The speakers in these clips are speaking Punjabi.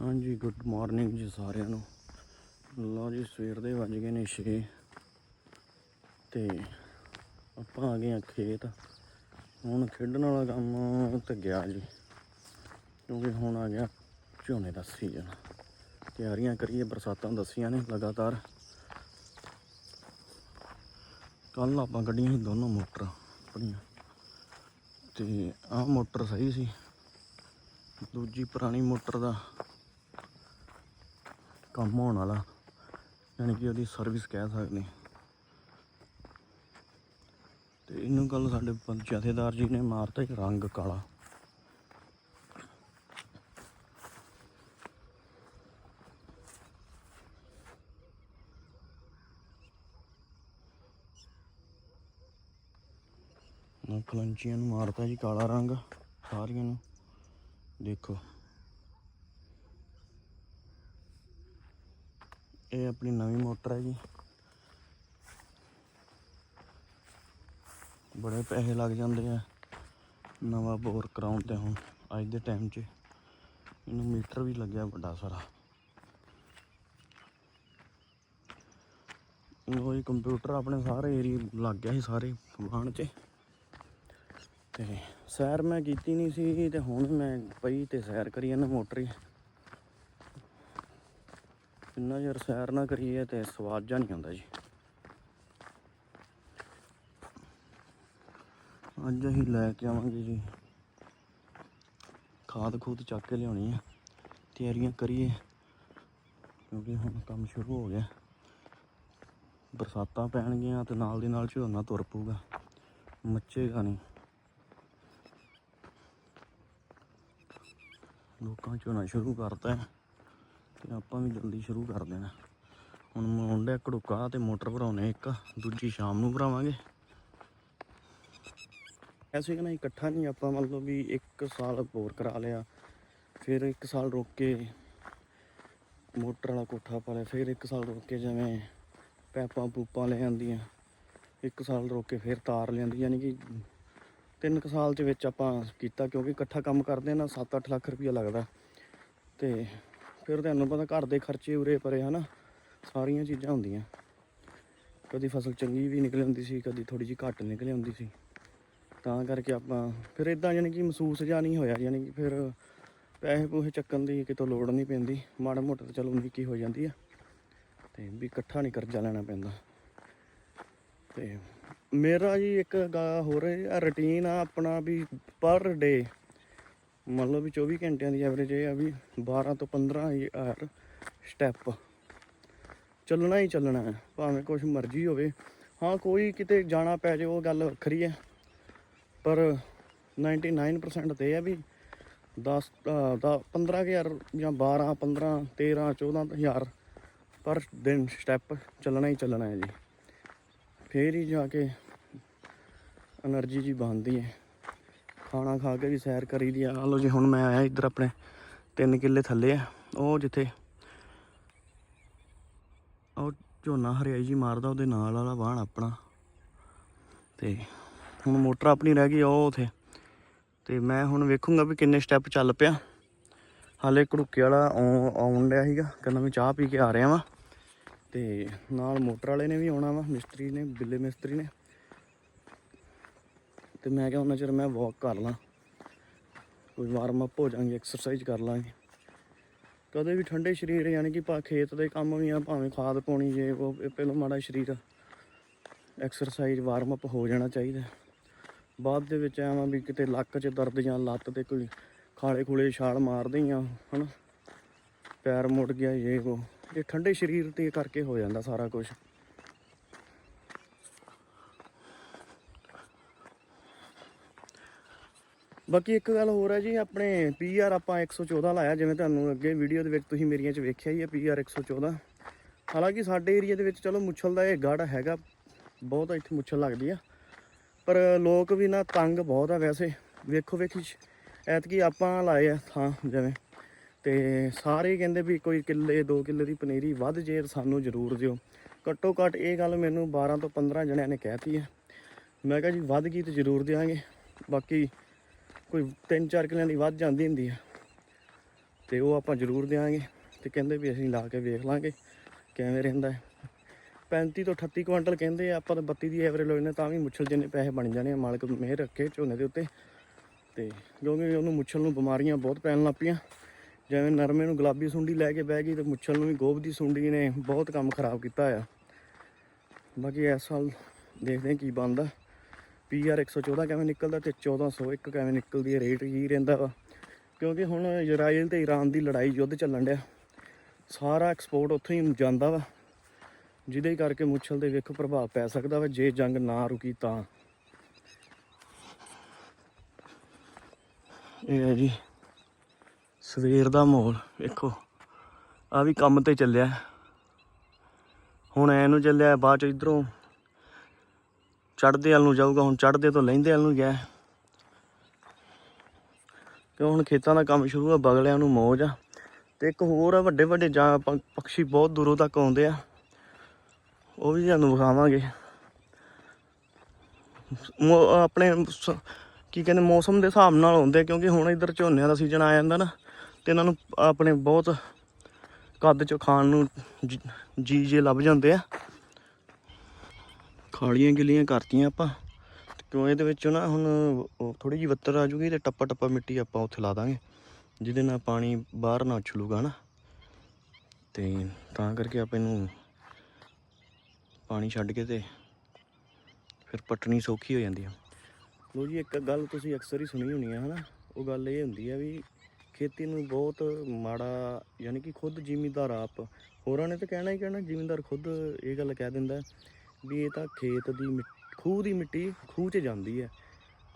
ਹਾਂਜੀ ਗੁੱਡ ਮਾਰਨਿੰਗ ਜੀ ਸਾਰਿਆਂ ਨੂੰ। ਲਓ ਜੀ, ਸਵੇਰ ਦੇ ਵੱਜ ਗਏ ਨੇ 6 ਤੇ ਆਪਾਂ ਆ ਗਏ ਆ ਖੇਤ। ਹੁਣ ਖੇਡਣ ਵਾਲਾ ਕੰਮ ਤਾਂ ਗਿਆ ਜੀ, ਕਿਉਂਕਿ ਹੁਣ ਆ ਗਿਆ ਝੋਨੇ ਦਾ ਸੀਜ਼ਨ ਤਿਆਰੀਆਂ ਕਰੀਏ, ਬਰਸਾਤਾਂ ਦੱਸੀਆਂ ਨੇ ਲਗਾਤਾਰ। ਕੱਲ ਆਪਾਂ ਕੱਢੀਆਂ ਸੀ ਦੋਨੋਂ ਮੋਟਰ ਆਪਣੀਆਂ। ਤੇ ਆਹ ਮੋਟਰ ਸਹੀ ਸੀ। ਦੂਜੀ ਪੁਰਾਣੀ ਮੋਟਰ ਦਾ ਕੰਮ ਹੋਣ ਵਾਲਾ। ਯਾਨੀ ਕਿ ਉਹਦੀ ਸਰਵਿਸ ਕਹਿ ਸਕਦੇ। ਤੇ ਇਹਨੂੰ ਕੱਲ ਸਾਡੇ ਜਥੇਦਾਰ ਜੀ ਨੇ ਮਾਰਤਾ ਹੀ ਰੰਗ ਕਾਲਾ। ਨਾ ਕਲੰਚੀਆਂ ਨੂੰ ਮਾਰਤਾ ਜੀ ਕਾਲਾ ਰੰਗ, ਸਾਰੀਆਂ ਨੂੰ। ਦੇਖੋ। ਇਹ ਆਪਣੀ ਨਵੀਂ ਮੋਟਰ ਹੈ ਜੀ। ਬੜੇ ਪੈਸੇ ਲੱਗ ਜਾਂਦੇ ਆ। ਨਵਾਂ ਬੋਰ ਕਰਾਉਣ ਤੇ ਹੁਣ, ਅੱਜ ਦੇ ਟਾਈਮ 'ਚ। ਇਹਨੂੰ ਮੀਟਰ ਵੀ ਲੱਗਿਆ ਵੱਡਾ ਸਾਰਾ। ਉਹ ਹੀ ਕੰਪਿਊਟਰ ਆਪਣੇ ਸਾਰੇ ਏਰੀਏ ਲੱਗ ਗਿਆ ਸੀ ਸਾਰੇ ਵਾਹਣ 'ਚ। ਤੇ ਸੈਰ ਮੈਂ ਕੀਤੀ ਨਹੀਂ ਸੀ ਤੇ ਹੁਣ ਮੈਂ ਪਈ ਤੇ ਸੈਰ ਕਰੀ ਇਹਨਾਂ ਮੋਟਰ ਹੀ। ਇੰਨਾ ਚਿਰ ਸੈਰ ਨਾ ਕਰੀਏ ਤੇ ਸਵਾਦ ਜਾਂ ਨਹੀਂ ਆਉਂਦਾ ਜੀ। ਅੱਜ ਅਸੀਂ ਲੈ ਕੇ ਆਵਾਂਗੇ ਜੀ। ਖਾਦ ਖੂਦ ਚੱਕ ਕੇ ਲਿਆਉਣੀ ਆ। ਤਿਆਰੀਆਂ ਕਰੀਏ, ਕਿਉਂਕਿ ਹੁਣ ਕੰਮ ਸ਼ੁਰੂ ਹੋ ਗਿਆ। ਬਰਸਾਤਾਂ ਪੈਣਗੀਆਂ ਤੇ ਨਾਲ ਦੀ ਨਾਲ ਝੋਨਾ ਤੁਰ ਪਊਗਾ। ਮੱਚੇਗਾ ਨਹੀਂ। ਲੋਕਾਂ ਝੋਨਾ ਸ਼ੁਰੂ ਕਰਤਾ ਹੈ। ਤੇ ਆਪਾਂ ਵੀ ਜਲਦੀ ਸ਼ੁਰੂ ਕਰ ਦੇਣਾ। ਹੁਣ ਮੁੰਡਾ ਘੜੂਕਾ ਤੇ ਮੋਟਰ ਭਰਾਉਣੇ ਇੱਕ, ਦੂਜੀ ਸ਼ਾਮ ਨੂੰ ਭਰਾਵਾਂਗੇ। ਐਸੇ ਕਿ ਨਾ ਇਕੱਠਾ ਨਹੀਂ, ਆਪਾਂ ਮਤਲਬ ਵੀ ਇੱਕ ਸਾਲ ਹੋਰ ਕਰਾ ਲਿਆ। ਫਿਰ ਇੱਕ ਸਾਲ ਰੋਕ ਕੇ ਮੋਟਰ ਵਾਲਾ ਕੋਠਾ ਪਾ ਲਿਆ, ਫਿਰ ਇੱਕ ਸਾਲ ਰੋਕ ਕੇ ਜਿਵੇਂ ਪੈਪਾਂ ਪੂਪਾਂ ਲੈ ਆਂਦੀਆਂ ਇੱਕ ਸਾਲ ਰੋਕ ਕੇ ਫਿਰ ਤਾਰ ਲਿਆਂਦੀ ਯਾਨੀ ਕਿ ਤਿੰਨ ਕੁ ਸਾਲ ਦੇ ਵਿੱਚ ਆਪਾਂ ਕੀਤਾ, ਕਿਉਂਕਿ ਇਕੱਠਾ ਕੰਮ ਕਰਦੇ ਆ ਨਾ 7-8 ਲੱਖ ਰੁਪਈਆ ਲੱਗਦਾ। ਤੇ ਫਿਰ ਤੁਹਾਨੂੰ ਪਤਾ ਘਰ ਦੇ ਖਰਚੇ ਉਰੇ ਪਰੇ ਹਨਾ, ਸਾਰੀਆਂ ਚੀਜ਼ਾਂ ਹੁੰਦੀਆਂ। ਕਦੀ ਫਸਲ ਚੰਗੀ ਵੀ ਨਿਕਲ ਆਉਂਦੀ ਸੀ, ਕਦੀ ਥੋੜੀ ਜਿਹੀ ਘੱਟ ਨਿਕਲ ਆਉਂਦੀ ਸੀ। ਤਾਂ ਕਰਕੇ ਆਪਾਂ, ਫਿਰ ਇਦਾਂ ਯਾਨੀ ਕਿ ਮਹਿਸੂਸ ਜਿਹਾ ਨਹੀਂ ਹੋਇਆ ਯਾਨੀ ਕਿ ਫਿਰ ਪੈਸੇ ਪੂਹੇ ਚੱਕਣ ਦੀ ਕਿਤੋਂ ਲੋੜ ਨਹੀਂ ਪੈਂਦੀ। ਮਾੜਾ ਮੋਟਾ ਤਾਂ ਚਲੋ ਨਿੱਕੀ ਹੋ ਜਾਂਦੀ ਆ। ਤੇ ਵੀ ਇਕੱਠਾ ਨਹੀਂ ਕਰਜ਼ਾ ਲੈਣਾ ਪੈਂਦਾ। ਤੇ ਮੇਰਾ ਜੀ ਇੱਕ ਗਾ ਹੋਰ ਰੁਟੀਨ ਆ ਆਪਣਾ ਵੀ ਪਰ ਡੇ ਮੰਨ ਲਓ ਵੀ 24 ਘੰਟਿਆਂ ਦੀ ਐਵਰੇਜ ਇਹ ਆ ਵੀ 12 ਤੋਂ 15000 ਸਟੈਪ ਚੱਲਣਾ ਹੀ ਚੱਲਣਾ ਹੈ, ਭਾਵੇਂ ਕੁਝ ਮਰਜ਼ੀ ਹੋਵੇ। ਹਾਂ, ਕੋਈ ਕਿਤੇ ਜਾਣਾ ਪੈ ਜਾਵੇ ਉਹ ਗੱਲ ਵੱਖਰੀ ਹੈ। ਪਰ 99% ਤੇ ਹੈ ਵੀ 10 ਦਾ 15000 ਜਾਂ 12 15 13 14000 ਪਰ ਦਿਨ ਸਟੈਪ ਚੱਲਣਾ ਹੀ ਚੱਲਣਾ ਹੈ ਜੀ। ਫੇਰ ਹੀ ਜਾ ਕੇ એનર્ਜੀ ਜੀ ਬਣਦੀ ਹੈ। ਖਾਣਾ ਖਾ ਕੇ ਵੀ ਸੈਰ ਕਰੀ ਦੀ ਆ। ਆਹ ਲਓ ਜੀ, ਹੁਣ ਮੈਂ ਆਇਆ ਇੱਧਰ ਆਪਣੇ 3 ਕਿੱਲੇ ਥੱਲੇ ਆ। ਉਹ ਜਿੱਥੇ ਉਹ ਝੋਨਾ ਹਰਿਆਈ ਜੀ ਮਾਰਦਾ, ਉਹਦੇ ਨਾਲ ਵਾਲਾ ਵਾਹਣ ਆਪਣਾ। ਤੇ ਹੁਣ ਮੋਟਰ ਆਪਣੀ ਰਹਿ ਗਈ ਉਹ ਉਥੇ। ਤੇ ਮੈਂ ਹੁਣ ਵੇਖੂੰਗਾ ਵੀ ਕਿੰਨੇ ਸਟੈਪ ਚੱਲ ਪਿਆ। ਹਾਲੇ ਘੜੁੱਕੇ ਵਾਲਾ ਆਉ- ਆਉਣ ਡਿਆ ਸੀਗਾ, ਕਹਿੰਦਾ ਮੈਂ ਚਾਹ ਪੀ ਕੇ ਆ ਰਿਹਾ ਵਾਂ। ਤੇ ਨਾਲ ਮੋਟਰ ਵਾਲੇ ਨੇ ਵੀ ਆਉਣਾ ਵਾ, ਮਿਸਤਰੀ ਨੇ, ਬਿੱਲੇ ਮਿਸਤਰੀ ਨੇ। ਤੇ ਮੈਂ ਕਿਹਾ ਉਹਨਾਂ ਚਿਰ ਮੈਂ ਵਾਕ ਕਰ ਲਾਂ। ਕੋਈ ਵਾਰਮ ਅਪ ਹੋ ਜਾਾਂਗੇ ਐਕਸਰਸਾਈਜ਼ ਕਰ ਲਾਂਗੇ। ਕਦੇ ਵੀ ਠੰਡੇ ਸਰੀਰ, ਯਾਨੀ ਕਿ ਪਾ ਖੇਤ ਦੇ ਕੰਮ ਵੀ ਆ, ਭਾਵੇਂ ਖਾਦ ਪਾਉਣੀ ਜੇ, ਉਹ ਪਹਿਲਾਂ ਮਾੜਾ ਸਰੀਰ ਐਕਸਰਸਾਈਜ਼ ਵਾਰਮ ਅਪ ਹੋ ਜਾਣਾ ਚਾਹੀਦਾ। ਬਾਅਦ ਦੇ ਵਿੱਚ ਐਵੇਂ ਵੀ ਕਿਤੇ ਲੱਕ 'ਚ ਦਰਦ ਜਾਂ ਲੱਤ ਤੇ ਕੋਈ ਖਾਲੇ ਖੂਲੇ ਛਾਲ ਮਾਰਦੇ ਹੀ ਆ, ਹਨਾ? ਪੈਰ ਮੁੜ ਗਿਆ ਇਹ ਉਹ। ਇਹ ਠੰਡੇ ਸਰੀਰ ਤੇ ਕਰਕੇ ਹੋ ਜਾਂਦਾ ਸਾਰਾ ਕੁਝ ਬਾਕੀ ਇੱਕ ਗੱਲ ਹੋਰ ਹੈ ਜੀ, ਆਪਣੇ ਪੀਆਰ ਆਪਾਂ 114 ਲਾਇਆ, ਜਿਵੇਂ ਤੁਹਾਨੂੰ ਅੱਗੇ ਵੀਡੀਓ ਦੇ ਵਿੱਚ ਤੁਸੀਂ ਮੇਰੀਆਂ 'ਚ ਵੇਖਿਆ ਹੀ ਹੈ ਪੀਆਰ 114 ਹਾਲਾਂਕਿ ਸਾਡੇ ਏਰੀਆ ਦੇ ਵਿੱਚ ਚਲੋ ਮੁੱਛਲ ਦਾ ਇਹ ਗੜ ਹੈਗਾ, ਬਹੁਤ ਇੱਥੇ ਮੁੱਛਲ ਲੱਗਦੀ ਆ। ਪਰ ਲੋਕ ਵੀ ਨਾ ਤੰਗ ਬਹੁਤ ਆ ਵੈਸੇ, ਵੇਖੋ ਵੇਖੀ ਐਤਕੀ ਆਪਾਂ ਲਾਏ ਆ ਥਾਂ ਜਿਵੇਂ। ਤੇ ਸਾਰੇ ਕਹਿੰਦੇ ਵੀ ਕੋਈ ਕਿੱਲੇ 2 ਕਿੱਲੇ ਦੀ ਪਨੀਰੀ ਵੱਧ ਜੇ, ਸਾਨੂੰ ਜ਼ਰੂਰ ਦਿਓ। ਘੱਟੋ ਘੱਟ ਇਹ ਗੱਲ ਮੈਨੂੰ 12 ਤੋਂ 15 ਜਣਿਆਂ ਨੇ ਕਹਿਤੀ ਹੈ ਮੈਂ ਕਿਹਾ ਜੀ, ਵੱਧ ਗਈ ਤੇ ਜ਼ਰੂਰ ਦਿਆਂਗੇ। ਬਾਕੀ ਕੋਈ 3-4 ਕਿਲਿਆਂ ਦੀ ਵੱਧ ਜਾਂਦੀ ਹੁੰਦੀ ਆ। ਤੇ ਉਹ ਆਪਾਂ ਜ਼ਰੂਰ ਦੇਵਾਂਗੇ ਤੇ ਕਹਿੰਦੇ ਵੀ ਅਸੀਂ ਲਾ ਕੇ ਵੇਖ ਲਾਂਗੇ ਕਿਵੇਂ ਰਹਿੰਦਾ ਹੈ। 35 ਤੋਂ 38 ਕੁਇੰਟਲ ਕਹਿੰਦੇ ਆਪਾਂ ਤਾਂ 32 ਦੀ ਐਵਰੇਜ ਲੋਈ ਨੇ ਤਾਂ ਵੀ ਮੁੱਛਲ ਜਿੰਨੇ ਪੈਸੇ ਬਣ ਜਾਣੇ ਆ, ਮਾਲਕ ਮਿਹਰ ਰੱਖੇ ਝੋਨੇ ਦੇ ਉੱਤੇ। ਤੇ ਕਿਉਂਕਿ ਉਹਨੂੰ ਮੁੱਛਲ ਨੂੰ ਬਿਮਾਰੀਆਂ ਬਹੁਤ ਪੈਣ ਲੱਗ ਪਈਆਂ। ਜਿਵੇਂ ਨਰਮੇ ਨੂੰ ਗੁਲਾਬੀ ਸੁੰਡੀ ਲੈ ਕੇ ਬਹਿ ਗਈ ਤੇ ਮੁੱਛਲ ਨੂੰ ਵੀ ਗੋਭ ਦੀ ਸੁੰਡੀ ਨੇ ਬਹੁਤ ਕੰਮ ਖਰਾਬ ਕੀਤਾ ਆ ਬਾਕੀ ਇਸ ਸਾਲ ਦੇਖਦੇ ਹਾਂ ਕੀ ਬਣਦਾ। ਪੀਆਰ 114 ਕਿਵੇਂ ਨਿਕਲਦਾ ਤੇ 1401 ਕਿਵੇਂ ਨਿਕਲਦੀ ਹੈ ਰੇਟ ਕੀ ਰਹਿੰਦਾ ਵਾ। ਕਿਉਂਕਿ ਹੁਣ ਇਜ਼ਰਾਈਲ ਤੇ ਈਰਾਨ ਦੀ ਲੜਾਈ ਯੁੱਧ ਚੱਲਣ ਡਿਆ। ਸਾਰਾ ਐਕਸਪੋਰਟ ਉੱਥੋਂ ਹੀ ਜਾਂਦਾ ਵਾ, ਜਿਹਦੇ ਕਰਕੇ ਮੁੱਛਲ ਦੇ ਵੇਖ ਪ੍ਰਭਾਵ ਪੈ ਸਕਦਾ ਵਾ, ਜੇ ਜੰਗ ਨਾ ਰੁਕੀ ਤਾਂ। ਇਹ ਹੈ ਜੀ, ਸਵੇਰ ਦਾ ਮਾਹੌਲ, ਵੇਖੋ। ਆ ਵੀ ਕੰਮ ਤੇ ਚੱਲਿਆ। ਹੁਣ ਐ ਨੂੰ ਚੱਲਿਆ, ਬਾਅਦ ਚ ਇਧਰੋਂ ਚੜਦੇ ਵੱਲ ਨੂੰ ਜਾਊਗਾ, ਹੁਣ ਚੜ੍ਹਦੇ ਤੋਂ ਲਹਿੰਦੇ ਵੱਲ ਨੂੰ ਗਿਆ। ਕਿਉਂ ਹੁਣ ਖੇਤਾਂ ਦਾ ਕੰਮ ਸ਼ੁਰੂ ਆ, ਬਗਲਿਆਂ ਨੂੰ ਮੌਜ ਆ। ਤੇ ਇੱਕ ਹੋਰ ਆ, ਵੱਡੇ ਵੱਡੇ ਜਾਂ ਪ- ਪੰਛੀ ਬਹੁਤ ਦੂਰੋਂ ਤੱਕ ਆਉਂਦੇ ਆ। ਉਹ ਵੀ ਤੁਹਾਨੂੰ ਵਿਖਾਵਾਂਗੇ। ਆਪਣੇ ਕੀ ਕਹਿੰਦੇ, ਮੌਸਮ ਦੇ ਹਿਸਾਬ ਨਾਲ ਆਉਂਦੇ ਕਿਉਂਕਿ ਹੁਣ ਇੱਧਰ ਝੋਨਿਆਂ ਦਾ ਸੀਜ਼ਨ ਆ ਜਾਂਦਾ ਨਾ, ਤੇ ਇਹਨਾਂ ਨੂੰ ਆਪਣੇ ਬਹੁਤ ਕੱਦ ਚ ਖਾਣ ਨੂੰ ਜ- ਜੀ ਜੇ ਲੱਭ ਜਾਂਦੇ ਆ। ਖਾਲੀਆਂ ਗਿੱਲੀਆਂ ਕਰਤੀਆਂ ਆਪਾਂ। ਕਿਉਂ ਇਹਦੇ ਵਿੱਚ ਨਾ ਹੁਣ ਥੋੜੀ ਜਿਹੀ ਵੱਤਰ ਆ ਜੂਗੀ ਤੇ ਟੱਪਾ ਟੱਪਾ ਮਿੱਟੀ ਆਪਾਂ ਉੱਥੇ ਲਾ ਦਾਂਗੇ, ਜਿਹਦੇ ਨਾਲ ਪਾਣੀ ਬਾਹਰ ਨਾ ਉਛਲੂਗਾ ਨਾ। ਤੇ ਤਾਂ ਕਰਕੇ ਆਪਾਂ ਇਹਨੂੰ ਪਾਣੀ ਛੱਡ ਕੇ ਤੇ ਫਿਰ ਪਟਣੀ ਸੌਖੀ ਹੋ ਜਾਂਦੀ ਆ। ਲੋ ਜੀ, ਇੱਕ ਗੱਲ ਤੁਸੀਂ ਅਕਸਰ ਹੀ ਸੁਣੀ ਹੋਣੀ ਆ, ਹਨਾ? ਉਹ ਗੱਲ ਇਹ ਹੁੰਦੀ ਆ ਵੀ ਖੇਤੀ ਨੂੰ ਬਹੁਤ ਮਾੜਾ ਯਾਨੀ ਕਿ ਖੁਦ ਜ਼ਿਮੀਂਦਾਰ ਆਪ, ਹੋਰਾਂ ਨੇ ਤਾਂ ਕਹਿਣਾ ਹੀ ਕਹਿਣਾ, ਜ਼ਿਮੀਦਾਰ ਖੁਦ ਇਹ ਗੱਲ ਕਹਿ ਦਿੰਦਾ ਵੀ ਇਹ ਤਾਂ ਖੇਤ ਦੀ ਮਿੱਟ- ਖੂਹ ਦੀ ਮਿੱਟੀ ਖੂਹ 'ਚ ਜਾਂਦੀ ਹੈ।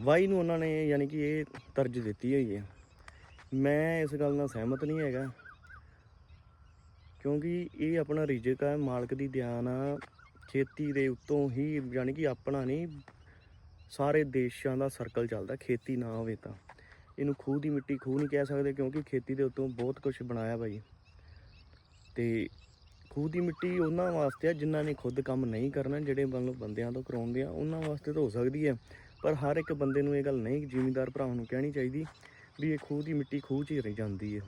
ਵਾਈ ਨੂੰ ਉਹਨਾਂ ਨੇ ਯਾਨੀ ਕਿ ਇਹ ਤਰਜ ਦਿੱਤੀ ਹੋਈ ਹੈ। ਮੈਂ ਇਸ ਗੱਲ ਨਾਲ ਸਹਿਮਤ ਨਹੀਂ ਹੈਗਾ। ਕਿਉਂਕਿ ਇਹ ਆਪਣਾ ਰਿਜਕ ਹੈ, ਮਾਲਕ ਦੀ ਦਿਆਨ ਆ। ਖੇਤੀ ਦੇ ਉੱਤੋਂ ਹੀ ਯਾਨੀ ਕਿ ਆਪਣਾ ਨਹੀਂ, ਸਾਰੇ ਦੇਸ਼ਾਂ ਦਾ ਸਰਕਲ ਚੱਲਦਾ, ਖੇਤੀ ਨਾ ਹੋਵੇ ਤਾਂ। ਇਹਨੂੰ ਖੂਹ ਦੀ ਮਿੱਟੀ ਖੂਹ ਨਹੀਂ ਕਹਿ ਸਕਦੇ ਕਿਉਂਕਿ ਖੇਤੀ ਦੇ ਉੱਤੋਂ ਬਹੁਤ ਕੁਝ ਬਣਾਇਆ ਬਾਈ। ਤੇ ਖੂਹ ਦੀ ਮਿੱਟੀ ਉਹਨਾਂ ਵਾਸਤੇ ਆ ਜਿਨ੍ਹਾਂ ਨੇ ਖੁਦ ਕੰਮ ਨਹੀਂ ਕਰਨਾ, ਜਿਹੜੇ ਮਤਲਬ ਬੰਦਿਆਂ ਤੋਂ ਕਰਾਉਂਦੇ ਆ, ਉਹਨਾਂ ਵਾਸਤੇ ਤਾਂ ਹੋ ਸਕਦੀ ਹੈ ਪਰ ਹਰ ਇੱਕ ਬੰਦੇ ਨੂੰ ਇਹ ਗੱਲ ਨਹੀਂ, ਜ਼ਿਮੀਂਦਾਰ ਭਰਾਵਾਂ ਨੂੰ ਕਹਿਣੀ ਚਾਹੀਦੀ ਵੀ ਇਹ ਖੂਹ ਦੀ ਮਿੱਟੀ ਖੂਹ 'ਚ ਹੀ ਰਹਿ ਜਾਂਦੀ ਹੈ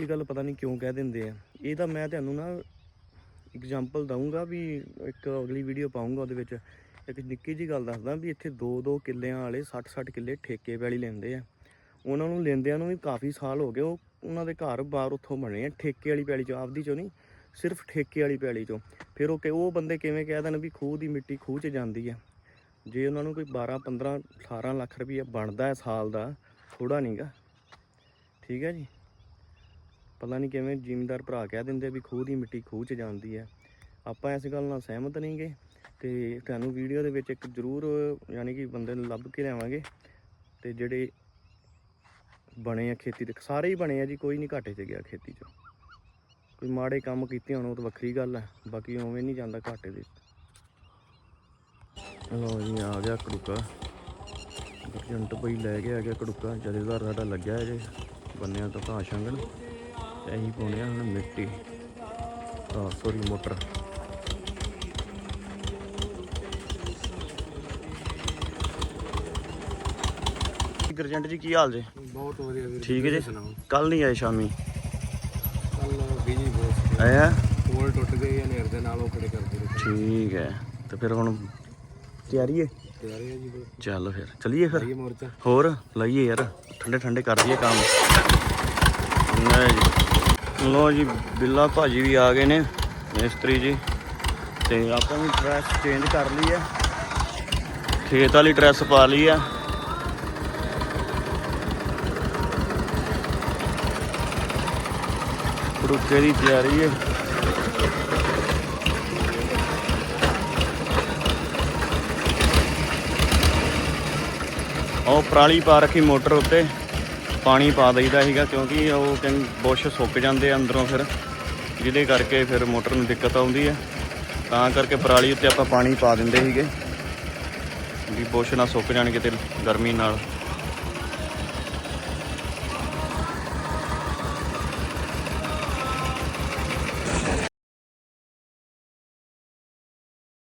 ਇਹ ਗੱਲ ਪਤਾ ਨਹੀਂ ਕਿਉਂ ਕਹਿ ਦਿੰਦੇ ਆ। ਇਹ ਤਾਂ ਮੈਂ ਤੁਹਾਨੂੰ ਨਾ ਐਗਜ਼ਾਮਪਲ ਦਊਂਗਾ ਵੀ ਇੱਕ ਅਗਲੀ ਵੀਡੀਓ ਪਾਉਂਗਾ ਉਹਦੇ ਵਿੱਚ। ਇੱਕ ਨਿੱਕੀ ਜੀ ਗੱਲ ਦੱਸਦਾ ਵੀ ਇੱਥੇ 2-2 ਕਿੱਲਿਆਂ ਵਾਲੇ 60-60 ਕਿੱਲੇ ਠੇਕੇ ਵਾਲੀ ਲੈਂਦੇ ਆ। ਉਹਨਾਂ ਨੂੰ ਲੈਂਦਿਆਂ ਨੂੰ ਵੀ ਕਾਫੀ ਸਾਲ ਹੋ ਗਏ, ਉਹ ਉਹਨਾਂ ਦੇ ਘਰ ਬਾਹਰ ਉੱਥੋਂ ਬਣੇ ਆ, ਠੇਕੇ ਵਾਲੀ ਪੈਲੀ ਚੋਂ, ਆਪਦੀ ਚੋਂ ਨਹੀਂ, ਸਿਰਫ ਠੇਕੇ ਵਾਲੀ ਪੈਲੀ ਚੋਂ। ਫਿਰ ਉਹ ਕਿ, ਉਹ ਬੰਦੇ ਕਿਵੇਂ ਕਹਿ ਦੇਣ ਵੀ ਖੂਹ ਦੀ ਮਿੱਟੀ ਖੂਹ 'ਚ ਜਾਂਦੀ ਹੈ ਜੇ ਉਹਨਾਂ ਨੂੰ ਕੋਈ 12 15 18 ਲੱਖ ਰੁਪਈਆ ਬਣਦਾ ਹੈ ਸਾਲ ਦਾ ਥੋੜਾ ਨਹੀਂਗਾ ਠੀਕ ਹੈ ਜੀ? ਪਤਾ ਨਹੀਂ ਕਿਵੇਂ ਜ਼ਿਮੀਂਦਾਰ ਭਰਾ ਕਹਿ ਦਿੰਦੇ ਵੀ ਖੂਹ ਦੀ ਮਿੱਟੀ ਖੂਹ 'ਚ ਜਾਂਦੀ ਹੈ ਆਪਾਂ ਇਸ ਗੱਲ ਨਾਲ ਸਹਿਮਤ ਨਹੀਂ ਗਏ ਤੇ ਤੁਹਾਨੂੰ ਵੀਡੀਓ ਦੇ ਵਿੱਚ ਇੱਕ ਜ਼ਰੂਰ, ਯਾਨੀ ਕਿ ਬੰਦੇ ਨੂੰ ਲੱਭ ਕੇ ਲਿਆਵਾਂਗੇ। ਤੇ ਜਿਹੜੇ ਬਣੇ ਆ ਖੇਤੀ ਦੇ ਸਾਰੇ ਹੀ ਬਣੇ ਆ ਜੀ, ਕੋਈ ਨਹੀਂ ਘਾਟੇ 'ਚ ਗਿਆ ਖੇਤੀ 'ਚ। ਕੋਈ ਮਾੜੇ ਕੰਮ ਕੀਤੇ ਹੋਣ, ਉਹ ਤਾਂ ਵੱਖਰੀ ਗੱਲ ਹੈ ਬਾਕੀ ਉਵੇਂ ਨਹੀਂ ਜਾਂਦਾ ਘਾਟੇ ਦੇ। ਲਓ ਜੀ, ਆ ਗਿਆ ਕੜੂਕਾ। ਏਜੰਟ ਬਈ ਲੈ ਕੇ ਆ ਗਿਆ ਕੜੂਕਾ। ਜਥੇਦਾਰ ਸਾਡਾ ਲੱਗਿਆ ਜੇ ਬੰਨਿਆਂ ਤੋਂ ਘਾਹ ਛੰਗਣ ਤੇ ਅਸੀਂ ਪਾਉਣੇ ਹੁਣ ਮਿੱਟੀ। ਆ ਸੋਰੀ ਮੋਟਰ। ਗਰਜੰਟ ਜੀ ਕੀ ਹਾਲ ਜੇ? ਬਹੁਤ ਵਧੀਆ ਵੀਰ ਠੀਕ ਹੈ ਜੀ? ਕੱਲ ਨਹੀਂ ਆਏ ਸ਼ਾਮੀ? ਕੱਲ ਬਿਜ਼ੀ ਬਹੁਤ ਆਇਆ ਪੋਲ ਟੁੱਟ ਗਏ ਆ ਨੇਰ ਦੇ ਨਾਲ ਉਹ ਖੜੇ ਕਰਦੇ ਠੀਕ ਹੈ ਤੇ ਫਿਰ ਹੁਣ ਤਿਆਰੀ ਹੈ? ਤਿਆਰੀ ਹੈ ਜੀ ਚੱਲ ਫਿਰ ਚਲੀਏ ਫਿਰ? ਹੋਰ? ਲਈਏ ਯਾਰ ਠੰਡੇ ਠੰਡੇ ਕਰ ਦਈਏ ਕੰਮ। ਨਹੀਂ ਲੋ ਜੀ ਬਿੱਲਾ ਭਾਜੀ ਵੀ ਆ ਗਏ ਨੇ ਮਿਸਤਰੀ ਜੀ। ਤੇ ਆਪਾਂ ਵੀ ਡਰੈਸ ਚੇਂਜ ਕਰ ਲਈ ਹੈ। ਖੇਤ ਵਾਲੀ ਡਰੈਸ ਪਾ ਲਈ ਆ ਰੁਕੇ ਦੀ ਤਿਆਰੀ ਹੈ ਉਹ ਪਰਾਲੀ ਪਾ ਰੱਖੀ ਮੋਟਰ ਉੱਤੇ। ਪਾਣੀ ਪਾ ਦਈਦਾ ਸੀਗਾ ਕਿਉਂਕਿ ਉਹ ਕਹਿੰਦੇ ਬੁਸ਼ ਸੁੱਕ ਜਾਂਦੇ ਆ ਅੰਦਰੋਂ ਫਿਰ। ਜਿਹਦੇ ਕਰਕੇ ਫਿਰ ਮੋਟਰ ਨੂੰ ਦਿੱਕਤ ਆਉਂਦੀ ਹੈ ਤਾਂ ਕਰਕੇ ਪਰਾਲੀ ਉੱਤੇ ਆਪਾਂ ਪਾਣੀ ਪਾ ਦਿੰਦੇ ਸੀਗੇ। ਵੀ ਬੁਸ਼ ਨਾ ਸੁੱਕ ਜਾਣ ਕਿਤੇ ਗਰਮੀ ਨਾਲ।